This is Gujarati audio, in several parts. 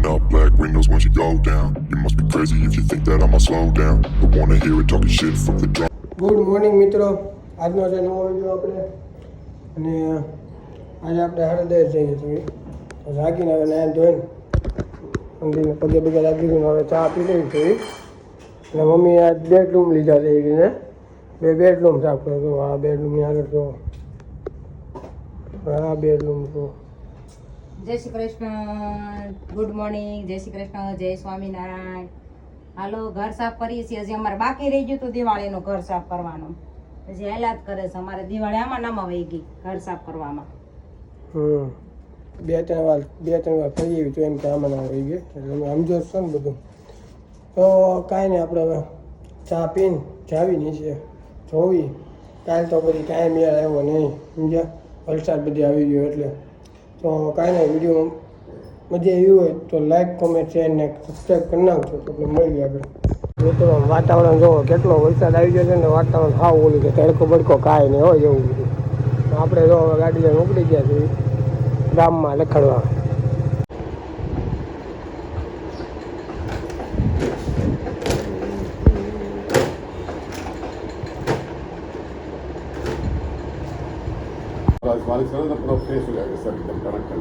Rolling up, black windows, once you go down. You must be crazy if you think that I'ma slow down. But wanna hear it talking shit from the drum. Good morning મિત્રો આજનો છે નવો વીડિયો આપણે અને આજે આપણે હળદર જઈએ છીએ તો જાગીને હવે નાયન ધોઈને મંદિરને પગે પગે લાગી દીધું હવે ચા પી લેવી છે અને મમ્મીએ આજ બેડરૂમ લીધા છે એ રીતે બે બેડરૂમ સાફ કર્યો તો આ બેડરૂમની આગળ જો આ બેડરૂમ તો જય શ્રી કૃષ્ણ. ગુડ મોર્નિંગ જય શ્રી કૃષ્ણ. જય સ્વામિનારાયણ. હાલો, ઘર સાફ કરીએ છીએ. હજી અમારે બાકી રહી ગયું હતું દિવાળીનું ઘર સાફ કરવાનું. હજી હેલા જ કરે છે. અમારે દિવાળી આમાં નામ વહી ગઈ ઘર સાફ કરવામાં. બે ત્રણ વાર, બે ત્રણ વાર ફરી આવી તો એમ કે આમાં આવી ગઈ એટલે અમે સમજો છો ને બધું. તો કાંઈ નહીં, આપણે ચા પીને જાવી નીચે જોવી કાલ તો બધી કાંઈ મેળ આવ્યો નહીં. સમજ્યા? વલસાડ બધી આવી ગયો એટલે. તો કાંઈ નહીં વીડિયો મજા આવી હોય તો લાઈક કોમેન્ટ શેર ને સબસ્ક્રાઈબ કરી નાખજો. તો આપણે મળીએ આગળ. મિત્રો, વાતાવરણ જોવો કેટલો વરસાદ આવી ગયો છે ને વાતાવરણ સાવ ઓલું છે, તડકો બડકો કાંઈ નહીં હોય એવું બધું. આપણે જો ગાડી લઈને ઉપડી ગયા છીએ ગામમાં લખડવા. ಮಾಡಿಸಿದ್ರೆ ಪ್ರೊಫೆಷನ್ ಆಗಿದೆ ಸರ್ ಇದು ಕರೆಕ್ಟ್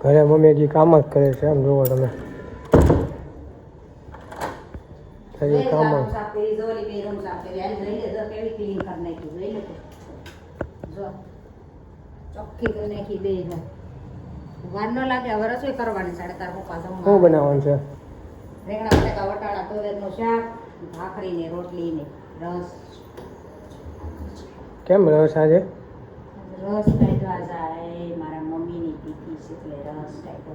ઘરે મમ્મી હજી કામ જ કરે છે એમ જોવો તમે હજી કામ સાફ કરી જો ઓલી બે રૂમ સાફ કરી કેવી ક્લીન કરી નાખી જોઈ લે જો ચોખ્ખી કરી નાખી બે જો વાર ન લાગે હવે રસોઈ કરવાની સાડે તાર પપ્પા શું બનાવવાનું છે? રીંગણા બટાકા વટાણા તુવેરનું શાક ભાખરી ને રોટલી ને રસ. કેમ રસ આજે? રસ કાઢવા જાય મારા મમ્મીની તિથિ છે એટલે રસ કાઢો.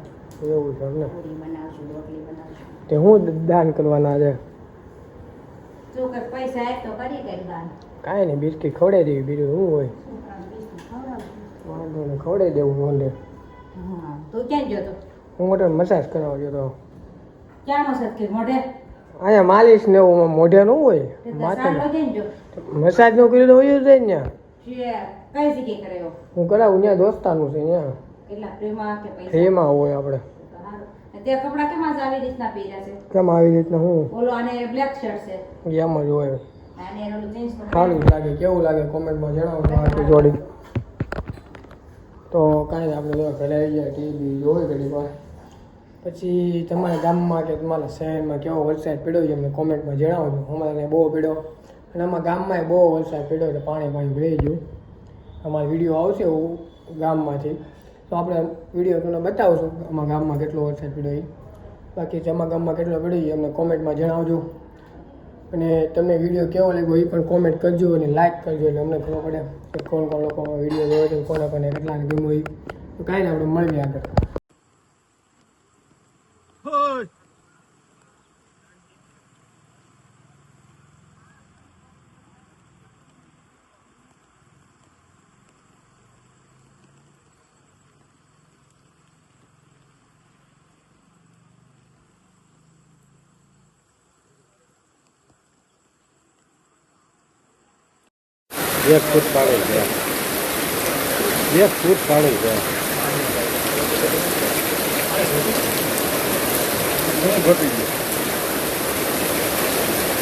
એવું છે ને. પૂરી બનાવશું રોટલી બનાવશું. તે હું દાન કરવાના છે જો કે પૈસા આપ તો કરી કઈ કાંઈ નહીં બિસ્કીટ ખવડાવી દેવી બીજું શું હોય? વાંધો નહીં ખવડાવી દેવું મોઢે. તું ક્યાં ગયો તો? હું મોઢે મસાજ કરાવવા ગયો તો. ક્યાં મસાજ કરી મોઢે? અહીંયા માલિશ ને એવું મોઢે નું હોય માથે મસાજનું કર્યું તો હોય જ ને હું કરાવું ત્યાં દોસ્તાનું છે ત્યાં. ફ્રીમાં હોય આપણે. તો હારું. અને તે કપડા કેમ આજ આવી રીતના પહેર્યા છે? કેમ આવી રીતના હું? ઓલો બ્લેક શર્ટ છે. એમ જ હોય. અને એનું જીન્સ સારું લાગે કેવું લાગે? કોમેન્ટમાં જણાવજો આ જોડી. તો કાંઈ નહીં આપણે ઘરે આવી ગયા ટીવી જોઈ ઘડી વાર. પછી તમારા ગામમાં કે તમારા શહેરમાં કેવો વરસાદ પડ્યો છે અમને કોમેન્ટમાં જણાવજો. અમારે બહુ પીડ્યો. અને અમારા ગામમાં બહુ વરસાદ પીડ્યો એટલે પાણી પાણી ભરાઈ ગયું. અમારો વીડિયો આવશે હું ગામમાંથી. તો આપણે વીડિયો તમને બતાવશું અમારા ગામમાં કેટલો વરસાદ પડ્યો એ બાકી તમારા ગામમાં કેટલો પડ્યો એ અમને કોમેન્ટમાં જણાવજો. અને તમને વીડિયો કેવો લાગ્યો એ પણ કોમેન્ટ કરજો અને લાઈક કરજો એટલે અમને ખબર પડે કે કોણ કોણ લોકો વીડિયો જોયો છે કોને કોને કેટલાને ગમ્યો એ તો કાંઈ નહીં, આપણે મળીએ આગળ. એક ફૂટ પાણી છે. એક ફૂટ પાણી છે. ઘટી ગયું?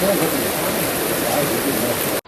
ઘટી ગયું?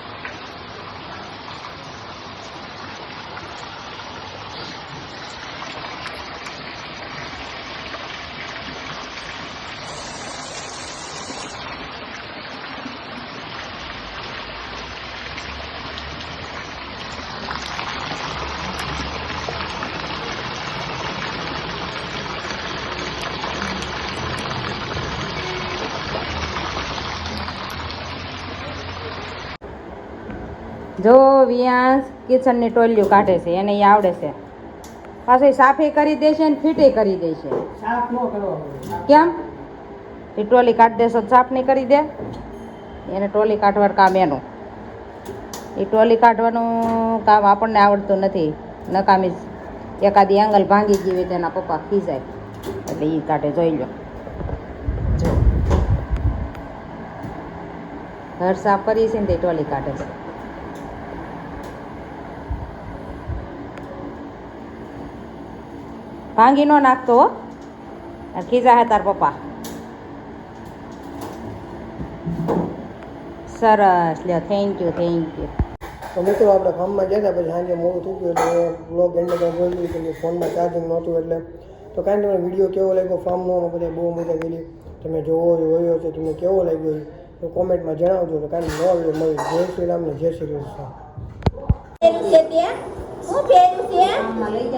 જો વિયાંશ કિચનની ટોલિયું કાઢે છે એને એ આવડે છે. પાછી સાફી કરી દેશે ને ફીટે કરી દેશે કેમ? એ ટોલી કાઢી દેશો સાફ નહીં કરી દે. એને ટોલી કાઢવાનું કામ એનું. એ ટોલી કાઢવાનું કામ આપણને આવડતું નથી. નકામી એકાદી એંગલ ભાંગી ગઈ હોય તેના પપ્પા ખીજાય. એટલે એ કાઢે જોઈ લો. જો. ઘર સાફ કરી છે ને તે ટોલી કાઢે છે. ભાંગી નો નાખતો હો. આ ખીજા હે તાર પપ્પા. સરસ લ્યો થેન્ક યુ થેન્ક યુ તો મિત્રો આપણે ફાર્મમાં ગયા હતા પછી સાંજે મોડું થઈ ગયું એટલે બ્લોગ એન્ડ જોઈ કે ફોનમાં ચાર્જિંગ નહોતું એટલે તો કાંઈ તમને વીડિયો કેવો લાગ્યો ફોર્મમાં બધા બહુ મજા ગયેલી તમે જોવો જોયો છે તમને કેવો લાગ્યો છે તો કોમેન્ટમાં જણાવજો તો કાંઈ નવા વીડિયો મળી જય શ્રી રામ ને જય શ્રી કૃષ્ણ.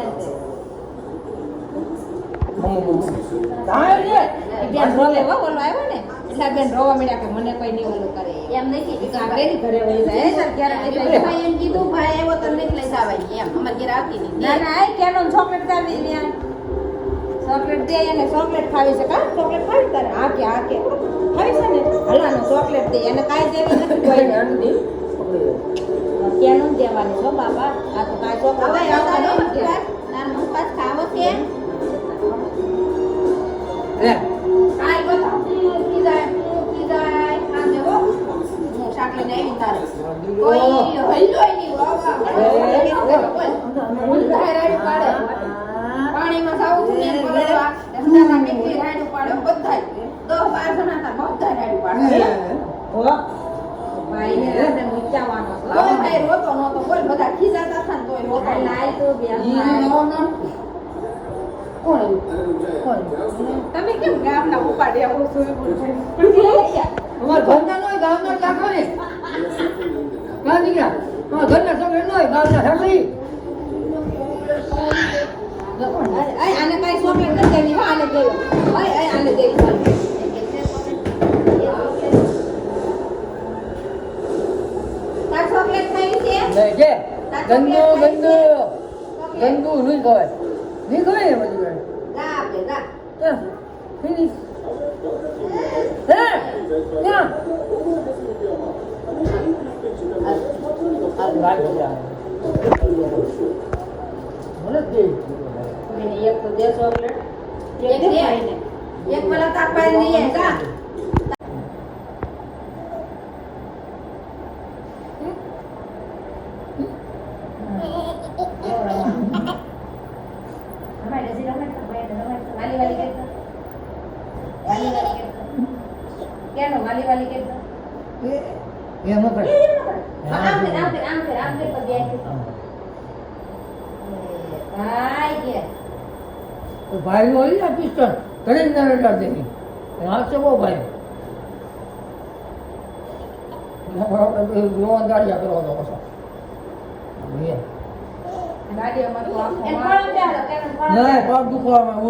હા બેન રોલે આવ્યો ને? એટલે બેન રોવા મળ્યા કે મને કોઈ નહીં ઓલું કરે. એમ નહીં કે એની ઘરે વહી જાય. એ તાર ક્યારે આવી જાય? ભાઈ એમ કીધું ભાઈ એવો તો નથી લઈ એમ. અમારે ઘેર આવતી નહીં. ના કેનો ચોકલેટ દાવી લ્યા ચોકલેટ દે એને ચોકલેટ ખાવી છે. કા? ચોકલેટ ખાવી તારે? કે કે. ખાવી છે ને? હલાનો ચોકલેટ દે. એને કાંઈ દેવી નથી. કોઈ અડધી કેનું દેવાની છો બાપા? આ તો કાંઈ ચોકલેટ ખાવો છે પાણીમાં જાવું છું ને ભરવા રસ્તામાં કેટલી રાડું પાડે બધાય દસ બાર જણા હતા બધાય રાડું પાડે ભાઈ ને આપણે મૂંઝાવાનો છે. કોઈ ભાઈ રોતો નહોતો બોલ બધા ખીજાતા હતા ને તોય રોતો આ લાય તો બેન તમે કેમ ગામના ઉપાડે આવું સુઈ અમારા ઘરના નો ગામના ચાખો ને કાં નીકળ્યા અમારા ઘરના છોકરા નો ગામના સાસરી આય આને કાંઈ ચોકલેટ નથી દેવી હો, આને દેવી આય આય આને દેવી તાર ચોકલેટ ખાવી છે નહીં કે ગંદુ ગંદુ ગંદુ નહીં ખવાય નહીં ખવાય ને બધું કાંઈ. એક તો દે ચોકલેટ એક દે એક પેલા તાર પાસે દઈએ જા વાલી વાલી કરતો વાલી વાલી કરતો કેનો વાલી વાલી એમ આમ આમ આમ આમ ભાઈ કે તો ભાઈ નો હોય ને પિસ્તોલ જ દેવી હાથ છે બહુ ભાઈ જોવાન પાછો તો આખો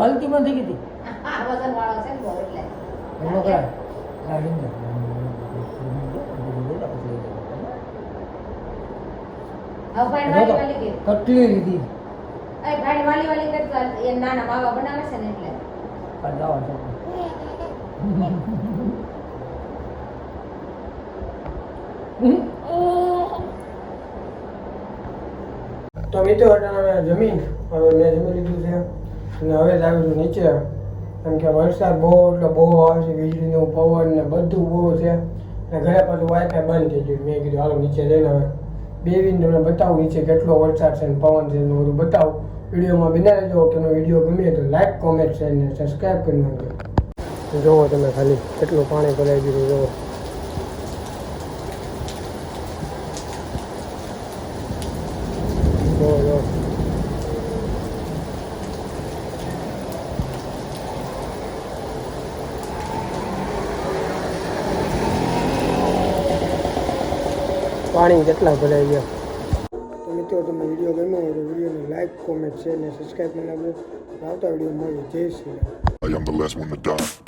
હલતી પણ થઈ ગઈ હતી આ વજન વાળો છે ને બહુ એટલે કે? કટલી લીધી ભાઈ વાલી વાલી કરતો એ નાના માવા બનાવે છે ને એટલે? તો મિત્રો જમીન હવે મેં જમી લીધું છે. અને હવે લાવ્યું નીચે. કેમ કે વરસાદ બહુ એટલે બહુ આવે છે વીજળીનું પવન ને બધું બહુ છે. અને ઘરે પાછું વાઈફાઈ બંધ થઈ ગયું. મેં કીધું, હાલો, નીચે જઈને હવે. બે વિન તમને બતાવું નીચે કેટલો વરસાદ છે ને પવન છે ને બધું બતાવું. વિડીયોમાં બિના લેજો કે વીડિયો ગમે તો લાઈક કોમેન્ટ શેર ને સબસ્ક્રાઈબ કરી નાખજો. જોવો તમે ખાલી કેટલું પાણી ભરાઈ ગયું જોવો જોવો પાણી કેટલા ભરાઈ ગયા તો મિત્રો તમને વીડિયો ગમ્યો હોય તો વિડીયોને લાઇક કોમેન્ટ શેર ને સબસ્ક્રાઈબ કરી નાખજો. આવતા વીડિયો મળીએ. જય Shri Ram. I am the last one to die.